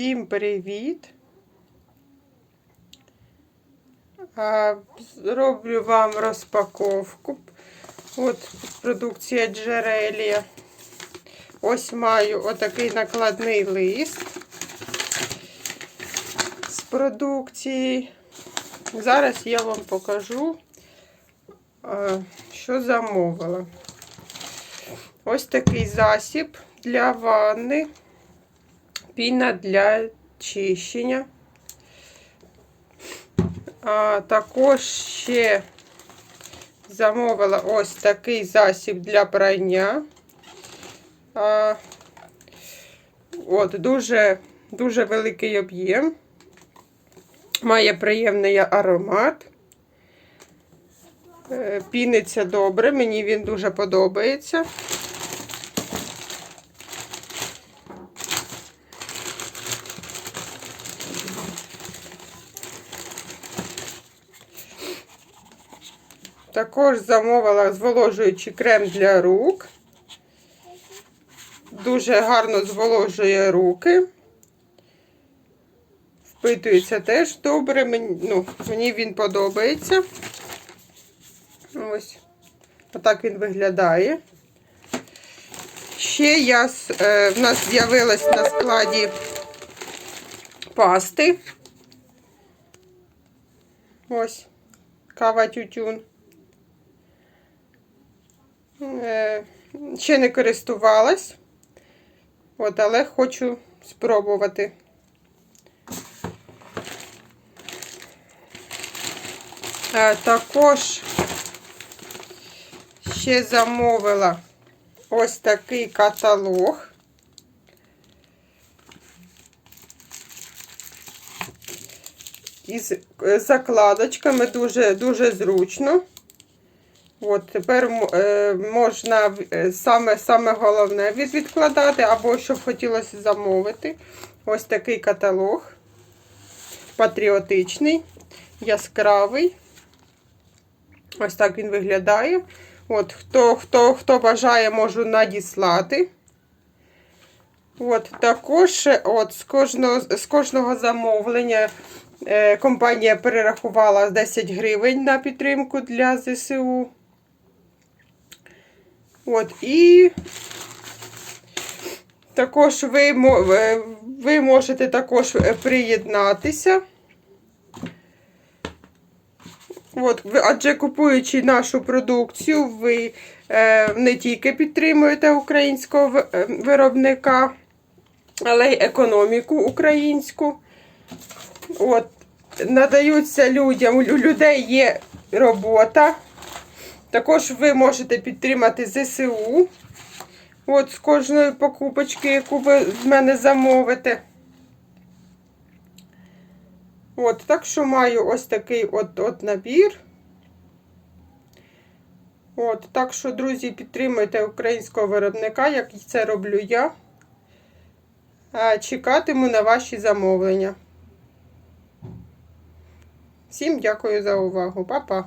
Всім привіт! А, Зроблю вам розпаковку. От продукція Джерелія. Ось маю отакий накладний лист з продукції. Зараз я вам покажу, що замовила. Ось такий засіб для ванни, піна для чищення. А також ще замовила ось такий засіб для прання. А, От, дуже, дуже великий об'єм. Має приємний аромат. Е, Піниться добре, мені він дуже подобається. Також замовила зволожуючий крем для рук. Дуже гарно зволожує руки. Впитується теж добре. Мені, ну, мені він подобається. Ось. Отак він виглядає. Ще я, е, в нас з'явилась на складі пасти. Ось, кава тютюн. Е, ще не користувалась, от, але хочу спробувати. Е, також ще замовила ось такий каталог. Із закладочками дуже, дуже зручно. От, тепер е, можна е, саме саме головне відкладати, або щоб хотілося замовити. Ось такий каталог. Патріотичний, яскравий. Ось так він виглядає. От, Хто хто, хто бажає, можу надіслати. От, Також от, з кожного з кожного замовлення е, компанія перерахувала 10 гривень на підтримку для ЗСУ. От, і також ви, ви можете також приєднатися. От, адже купуючи нашу продукцію, ви е, не тільки підтримуєте українського виробника, але й економіку українську. От, Надаються людям, у людей є робота. Також ви можете підтримати ЗСУ. От з кожної покупочки, яку ви з мене замовите. От, так що маю ось такий от, от набір. От, так що, друзі, підтримуйте українського виробника, як це роблю я. Чекатиму на ваші замовлення. Всім дякую за увагу. Па-па!